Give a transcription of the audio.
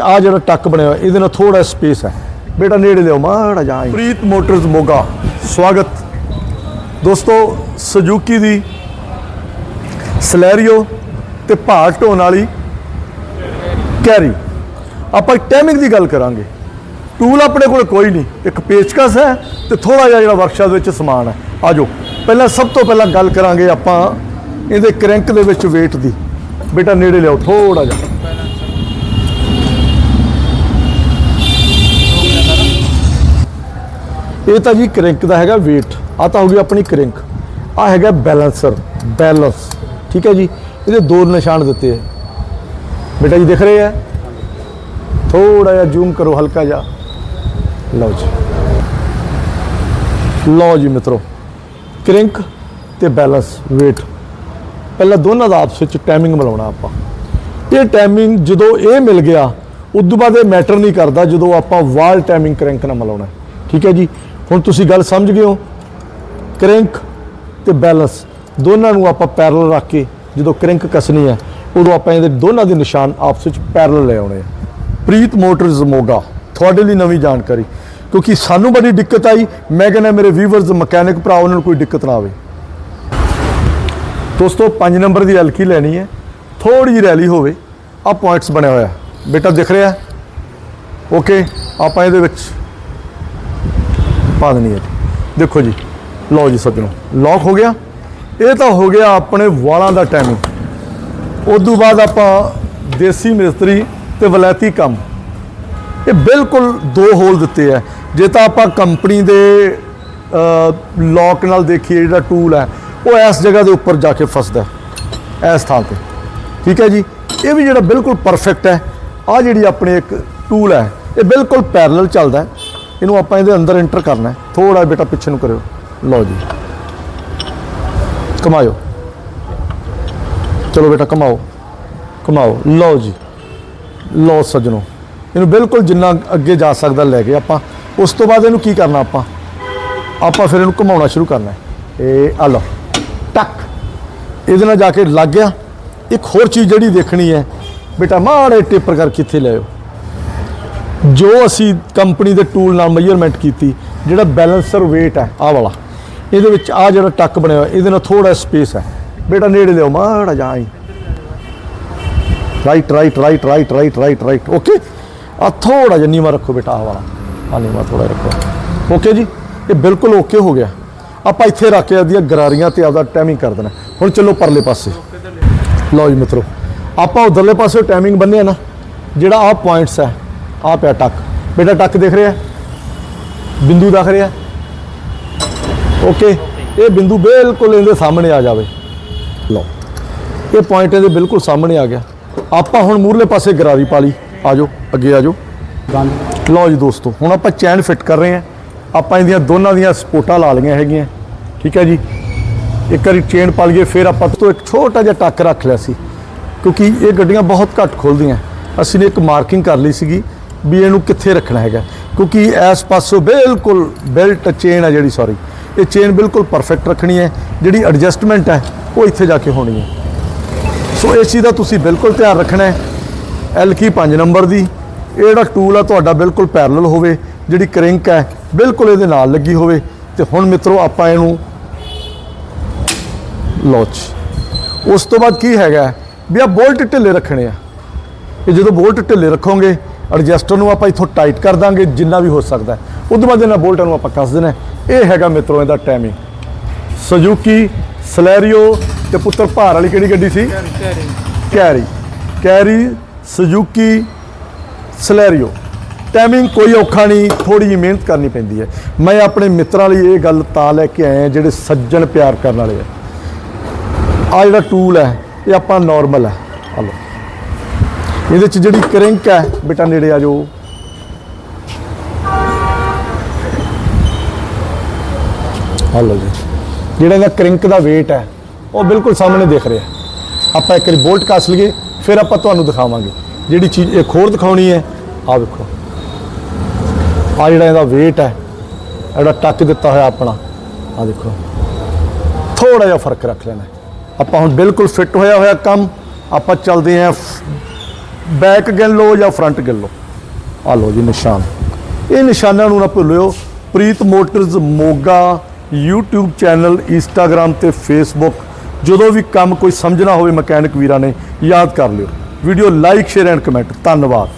ਆ ਜਿਹੜਾ ਟੱਕ ਬਣਿਆ ਹੋਇਆ, ਇਹਦੇ ਨਾਲ ਥੋੜਾ ਸਪੇਸ ਹੈ। ਬੇਟਾ ਨੇੜੇ ਲਿਓ ਮਾੜਾ ਜਾ ਪ੍ਰੀਤ ਮੋਟਰਸ ਮੋਗਾ, ਸਵਾਗਤ। ਦੋਸਤੋ ਸੁਜ਼ੂਕੀ ਦੀ ਸਲੈਰੀਓ ਤੇ ਭਾਰ ਢੋਣ ਵਾਲੀ ਕੈਰੀ। ਆਪਾਂ ਟਾਈਮਿੰਗ ਦੀ ਗੱਲ ਕਰਾਂਗੇ। ਟੂਲ ਆਪਣੇ ਕੋਲ ਕੋਈ ਨਹੀਂ, ਇੱਕ ਪੇਚਕਸ ਹੈ ਤੇ ਥੋੜਾ ਜਿਹਾ ਜਿਹੜਾ ਵਰਕਸ਼ਾਪ ਵਿੱਚ ਸਮਾਨ ਹੈ। ਆਜੋ ਪਹਿਲਾਂ ਸਭ ਤੋਂ ਪਹਿਲਾਂ ਗੱਲ ਕਰਾਂਗੇ ਆਪਾਂ ਇਹਦੇ ਕ੍ਰੈਂਕ ਦੇ ਵਿੱਚ weight ਦੀ। ਬੇਟਾ ਨੇੜੇ ਲਿਆਓ ਥੋੜਾ ਜਿਹਾ। ਇਹ ਤਾਂ ਜੀ ਕ੍ਰੈਂਕ ਦਾ ਹੈਗਾ weight ਆ ਤਾਂ ਹੋ ਗਈ ਆਪਣੀ ਕ੍ਰੈਂਕ। ਆ ਹੈਗਾ ਬੈਲੈਂਸਰ ਬੈਲੈਂਸ ਠੀਕ ਹੈ ਜੀ? ਇਹਦੇ ਦੋ ਨਿਸ਼ਾਨ ਦਿੱਤੇ ਹੈ ਬੇਟਾ ਜੀ ਦਿਖ ਰਹੇ ਹੈ ਥੋੜਾ ਜਿਹਾ ਜ਼ੂਮ ਕਰੋ, ਹਲਕਾ ਜਿਹਾ। ਲਓ ਜੀ। ਲਓ ਜੀ ਮਿੱਤਰੋ, ਕ੍ਰਿੰਕ ਤੇ ਬੈਲੈਂਸ weight ਪਹਿਲਾਂ ਦੋਨਾਂ ਦਾ ਆਪਸ ਵਿੱਚ ਟਾਈਮਿੰਗ ਮਿਲਾਉਣਾ ਆਪਾਂ। ਇਹ ਟਾਈਮਿੰਗ ਜਦੋਂ ਇਹ ਮਿਲ ਗਿਆ, ਉਦੋਂ ਬਾਅਦ ਇਹ ਮੈਟਰ ਨਹੀਂ ਕਰਦਾ ਜਦੋਂ ਆਪਾਂ ਵਾਲ ਟਾਈਮਿੰਗ ਕ੍ਰਿੰਕ ਨਾਲ ਮਿਲਾਉਣਾ। ਠੀਕ ਹੈ ਜੀ? ਹੁਣ ਤੁਸੀਂ ਗੱਲ ਸਮਝ ਗਏ ਹੋ? ਕ੍ਰਿੰਕ ਤੇ ਬੈਲੈਂਸ, ਦੋਨਾਂ ਨੂੰ ਆਪਾਂ ਪੈਰਲਲ ਰੱਖ ਕੇ ਜਦੋਂ ਕ੍ਰਿੰਕ ਕੱਸਣੀ ਹੈ, ਉਦੋਂ ਆਪਾਂ ਇਹਦੇ ਦੋਨਾਂ ਦੇ ਨਿਸ਼ਾਨ ਆਪਸ ਵਿੱਚ ਪੈਰਲਲ ਲੈ ਆਉਣੇ ਆ। ਪ੍ਰੀਤ ਮੋਟਰਸ ਮੋਗਾ, ਤੁਹਾਡੇ ਲਈ ਨਵੀਂ ਜਾਣਕਾਰੀ, ਕਿਉਂਕਿ ਸਾਨੂੰ ਬੜੀ ਦਿੱਕਤ ਆਈ, ਮੈਂ ਕਹਿੰਦਾ ਮੇਰੇ ਵੀਵਰਸ ਮਕੈਨਿਕ ਭਰਾ, ਉਹਨਾਂ ਨੂੰ ਕੋਈ ਦਿੱਕਤ ਨਾ ਆਵੇ। ਦੋਸਤੋ 5 ਨੰਬਰ ਦੀ ਐਲਕੀ ਲੈਣੀ ਹੈ ਥੋੜੀ ਜਿਹੀ ਰੈਲੀ ਹੋਵੇ ਆ ਪੁਆਇੰਟਸ ਬਣਿਆ ਹੋਇਆ, ਬੇਟਾ ਦਿਖ ਰਿਹਾ? ਓਕੇ ਆਪਾਂ ਇਹਦੇ ਵਿੱਚ ਪਾ ਦੇਣੀ ਹੈ ਜੀ। ਦੇਖੋ ਜੀ, ਲਓ ਜੀ ਸੱਜਣੋ ਲੌਕ ਹੋ ਗਿਆ। ਇਹ ਤਾਂ ਹੋ ਗਿਆ ਆਪਣੇ ਵਾਲਾਂ ਦਾ ਟਾਈਮਿੰਗ ਤੋਂ ਬਾਅਦ ਆਪਾਂ ਦੇਸੀ ਮਿਸਤਰੀ ਤੇ ਵਲੈਤੀ ਕੰਮ। ਇਹ ਬਿਲਕੁਲ ਦੋ ਹੋਲ ਦਿੱਤੇ ਆ। ਜੇ ਤਾਂ ਆਪਾਂ ਕੰਪਨੀ ਦੇ ਲੌਕ ਨਾਲ ਦੇਖੀਏ ਜਿਹੜਾ ਟੂਲ ਹੈ, ਉਹ ਇਸ ਜਗ੍ਹਾ ਦੇ ਉੱਪਰ ਜਾ ਕੇ ਫਸਦਾ ਇਸ ਥਾਂ ਤੇ। ਠੀਕ ਹੈ ਜੀ? ਇਹ ਵੀ ਜਿਹੜਾ ਬਿਲਕੁਲ ਪਰਫੈਕਟ ਹੈ। ਆ ਜਿਹੜੀ ਆਪਣੇ ਇੱਕ ਟੂਲ ਹੈ, ਇਹ ਬਿਲਕੁਲ ਪੈਰਲਲ ਚੱਲਦਾ ਹੈ। ਇਹਨੂੰ ਆਪਾਂ ਇਹਦੇ ਅੰਦਰ ਐਂਟਰ ਕਰਨਾ ਹੈ। ਥੋੜਾ ਬੇਟਾ ਪਿੱਛੇ ਨੂੰ ਕਰਿਓ। ਲਓ ਜੀ। ਕਮਾਇਓ ਚਲੋ ਬੇਟਾ ਕਮਾਓ ਕਮਾਓ ਲਓ ਜੀ। ਲਓ ਸੱਜਣੋ। ਇਹਨੂੰ ਬਿਲਕੁਲ ਜਿੰਨਾ ਅੱਗੇ ਜਾ ਸਕਦਾ ਲੈ ਕੇ ਆਪਾਂ। ਉਸ ਤੋਂ ਬਾਅਦ ਇਹਨੂੰ ਕੀ ਕਰਨਾ ਆਪਾਂ? ਆਪਾਂ ਫਿਰ ਇਹਨੂੰ ਘੁਮਾਉਣਾ ਸ਼ੁਰੂ ਕਰਨਾ ਇਹ ਆ ਲਓ। ਟੱਕ। ਇਹਦੇ ਨਾਲ ਜਾ ਕੇ ਲੱਗ ਗਿਆ। ਇੱਕ ਹੋਰ ਚੀਜ਼ ਜਿਹੜੀ ਦੇਖਣੀ ਹੈ। ਬੇਟਾ, ਮਾੜੇ ਟੇਪਰ ਕਰ ਕਿੱਥੇ ਲਿਆਓ ਜੋ ਅਸੀਂ ਕੰਪਨੀ ਦੇ ਟੂਲ ਨਾਲ ਮੈਜ਼ਰਮੈਂਟ ਕੀਤੀ, ਜਿਹੜਾ ਬੈਲੈਂਸਰ weight ਹੈ, ਆਹ ਵਾਲਾ। ਇਹਦੇ ਵਿੱਚ ਆ ਜਿਹੜਾ ਟੱਕ ਬਣਿਆ ਹੋਇਆ, ਇਹਦੇ ਨਾਲ ਥੋੜਾ ਸਪੇਸ ਹੈ। ਬੇਟਾ ਨੇੜੇ ਲਿਓ ਮਾੜਾ ਜਾ ਆਈ right right right right right right right okay ਆ ਥੋੜਾ ਜਿਹਾ ਨੀਵਾ ਰੱਖੋ ਬੇਟਾ, ਆਹ ਵਾਲਾ। ਆ ਨੀਵਾ ਥੋੜਾ ਰੱਖੋ। ਓਕੇ ਜੀ? ਇਹ ਬਿਲਕੁਲ ਓਕੇ ਹੋ ਗਿਆ। ਆਪਾਂ ਇੱਥੇ ਰੱਖ ਕੇ ਆਦੀਆਂ ਗਰਾਰੀਆਂ ਤੇ ਆਪਦਾ ਟਾਈਮਿੰਗ ਕਰ ਦੇਣਾ। ਹੁਣ ਚੱਲੋ ਪਰਲੇ ਪਾਸੇ। ਲਓ ਜੀ ਮਿੱਤਰੋ, ਆਪਾਂ ਉਧਰਲੇ ਪਾਸੇ ਟਾਈਮਿੰਗ ਬੰਨਿਆ ਨਾ, ਜਿਹੜਾ ਆਹ ਪੁਆਇੰਟਸ ਹੈ ਆ ਪਿਆ ਟੱਕ। ਬੇਟਾ ਟੱਕ ਦਿਖ ਰਿਹਾ? ਬਿੰਦੂ ਦਿਖ ਰਿਹਾ? ਓਕੇ, ਇਹ ਬਿੰਦੂ ਬਿਲਕੁਲ ਇਹਦੇ ਸਾਹਮਣੇ ਆ ਜਾਵੇ। ਲਓ, ਇਹ ਪੁਆਇੰਟ ਇਹਦੇ ਬਿਲਕੁਲ ਸਾਹਮਣੇ ਆ ਗਿਆ। ਆਪਾਂ ਹੁਣ ਮੂਰਲੇ ਪਾਸੇ ਗਰਾਰੀ ਪਾ ਲਈ। ਆਜੋ ਅੱਗੇ ਆਜੋ ਲਓ ਜੀ ਦੋਸਤੋ, ਹੁਣ ਆਪਾਂ ਚੈਨ ਫਿੱਟ ਕਰ ਰਹੇ ਹਾਂ। ਆਪਾਂ ਇਹਦੀਆਂ ਦੋਨਾਂ ਦੀਆਂ ਸਪੋਰਟਾਂ ਲਾ ਲਈਆਂ ਹੈਗੀਆਂ। ਠੀਕ ਹੈ ਜੀ? ਇੱਕ ਵਾਰੀ ਚੇਨ ਪਾ ਲਈਏ, ਫਿਰ ਆਪਾਂ ਤੋਂ ਇੱਕ ਛੋਟਾ ਜਿਹਾ ਟੱਕ ਰੱਖ ਲਿਆ ਸੀ। ਕਿਉਂਕਿ ਇਹ ਗੱਡੀਆਂ ਬਹੁਤ ਘੱਟ ਖੁੱਲਦੀਆਂ। ਅਸੀਂ ਨੇ ਇੱਕ ਮਾਰਕਿੰਗ ਕਰ ਲਈ ਸੀਗੀ। ਵੀ ਇਹਨੂੰ ਕਿੱਥੇ ਰੱਖਣਾ ਹੈਗਾ। ਕਿਉਂਕਿ ਇਸ ਪਾਸੋਂ ਬਿਲਕੁਲ ਬੈਲਟ ਚੇਨ ਹੈ ਜਿਹੜੀ ਸੌਰੀ ਇਹ ਚੇਨ ਬਿਲਕੁਲ ਪਰਫੈਕਟ ਰੱਖਣੀ ਹੈ। ਜਿਹੜੀ ਐਡਜਸਟਮੈਂਟ ਹੈ, ਉਹ ਇੱਥੇ ਜਾ ਕੇ ਹੋਣੀ ਹੈ। ਸੋ ਇਸ ਚੀਜ਼ ਦਾ ਤੁਸੀਂ ਬਿਲਕੁਲ ਧਿਆਨ ਰੱਖਣਾ ਹੈ। ਐਲਕੀ 5 ਨੰਬਰ ਦੀ, ਇਹ ਜਿਹੜਾ ਟੂਲ ਆ, ਤੁਹਾਡਾ ਬਿਲਕੁਲ ਪੈਰਲਲ ਹੋਵੇ। ਜਿਹੜੀ ਕਰਿੰਕ ਹੈ, ਬਿਲਕੁਲ ਇਹਦੇ ਨਾਲ ਲੱਗੀ ਹੋਵੇ। ਤੇ ਹੁਣ ਮਿੱਤਰੋ, ਆਪਾਂ ਇਹਨੂੰ ਲੋਚ ਉਸ ਤੋਂ ਬਾਅਦ ਕੀ ਹੈਗਾ ਵੀ ਆ ਬੋਲਟ ਢਿੱਲੇ ਰੱਖਣੇ ਆ। ਇਹ ਜਦੋਂ ਬੋਲਟ ਢਿੱਲੇ ਰੱਖੋਗੇ ਐਡਜਸਟਰ ਨੂੰ ਆਪਾਂ ਇੱਥੋਂ ਟਾਈਟ ਕਰ ਦਾਂਗੇ ਜਿੰਨਾ ਵੀ ਹੋ ਸਕਦਾ। ਉਸ ਤੋਂ ਬਾਅਦ ਇਹਨਾਂ ਬੋਲਟਾਂ ਨੂੰ ਆਪਾਂ ਕੱਸ ਦੇਣਾ। ਇਹ ਹੈਗਾ ਮਿੱਤਰੋ ਇਹਦਾ ਟਾਈਮਿੰਗ ਸੁਜ਼ੂਕੀ ਸਲੈਰੀਓ ਤੇ ਪੁੱਤਰ ਭਾਰ ਵਾਲੀ ਕਿਹੜੀ ਗੱਡੀ ਸੀ? Carry Carry Suzuki Celerio timing ਕੋਈ ਔਖਾ ਨਹੀਂ ਥੋੜੀ ਜਿਹੀ ਮਿਹਨਤ ਕਰਨੀ ਪੈਂਦੀ ਹੈ। ਮੈਂ ਆਪਣੇ ਮਿੱਤਰਾਂ ਲਈ ਇਹ ਗੱਲ ਤਾਂ ਲੈ ਕੇ ਆਇਆ ਜਿਹੜੇ ਸੱਜਣ ਪਿਆਰ ਕਰਨ ਵਾਲੇ ਆ। ਆ ਜਿਹੜਾ ਟੂਲ ਹੈ ਇਹ ਆਪਾਂ ਨਾਰਮਲ ਹੈ। ਲਓ। ਇਹਦੇ ਚ ਜਿਹੜੀ ਕ੍ਰਿੰਕ ਹੈ ਬੇਟਾ ਨੇੜੇ ਆ ਜਾਓ। ਆ ਲਓ ਜੀ। ਜਿਹੜਾ ਇਹਦਾ ਕ੍ਰਿੰਕ ਦਾ weight ਹੈ ਉਹ ਬਿਲਕੁਲ ਸਾਹਮਣੇ ਦਿਖ ਰਿਹਾ। ਆਪਾਂ ਇੱਕ ਵਾਰੀ ਬੋਲਟ ਕੱਸ ਲਈਏ ਫਿਰ ਆਪਾਂ ਤੁਹਾਨੂੰ ਦਿਖਾਵਾਂਗੇ। ਜਿਹੜੀ ਚੀਜ਼ ਇੱਕ ਹੋਰ ਦਿਖਾਉਣੀ ਹੈ ਆ ਵੇਖੋ। ਆ ਜਿਹੜਾ ਇਹਦਾ weight ਹੈ ਜਿਹੜਾ ਟੱਕ ਦਿੱਤਾ ਹੋਇਆ ਆਪਣਾ। ਆ ਦੇਖੋ। ਥੋੜਾ ਜਿਹਾ ਫ਼ਰਕ ਰੱਖ ਲੈਣਾ। ਆਪਾਂ ਹੁਣ ਬਿਲਕੁਲ ਫਿੱਟ ਹੋਇਆ ਹੋਇਆ ਕੰਮ ਆਪਾਂ ਚੱਲਦੇ ਆਂ ਬੈਕ ਗਿਣ ਲਓ ਜਾਂ ਫਰੰਟ ਗਿਣ ਲਓ। ਆ ਲਓ ਜੀ ਨਿਸ਼ਾਨ। ਇਹ ਨਿਸ਼ਾਨਾਂ ਨੂੰ ਨਾ ਭੁੱਲਿਓ। Preet motors Moga, YouTube channel, Instagram ਤੇ Facebook ਜਦੋਂ ਵੀ ਕੰਮ ਕੋਈ ਸਮਝਣਾ ਹੋਵੇ, ਮਕੈਨਿਕ ਵੀਰਾਂ ਨੇ, ਯਾਦ ਕਰ ਲਿਓ। Video like, share and comment. ਧੰਨਵਾਦ।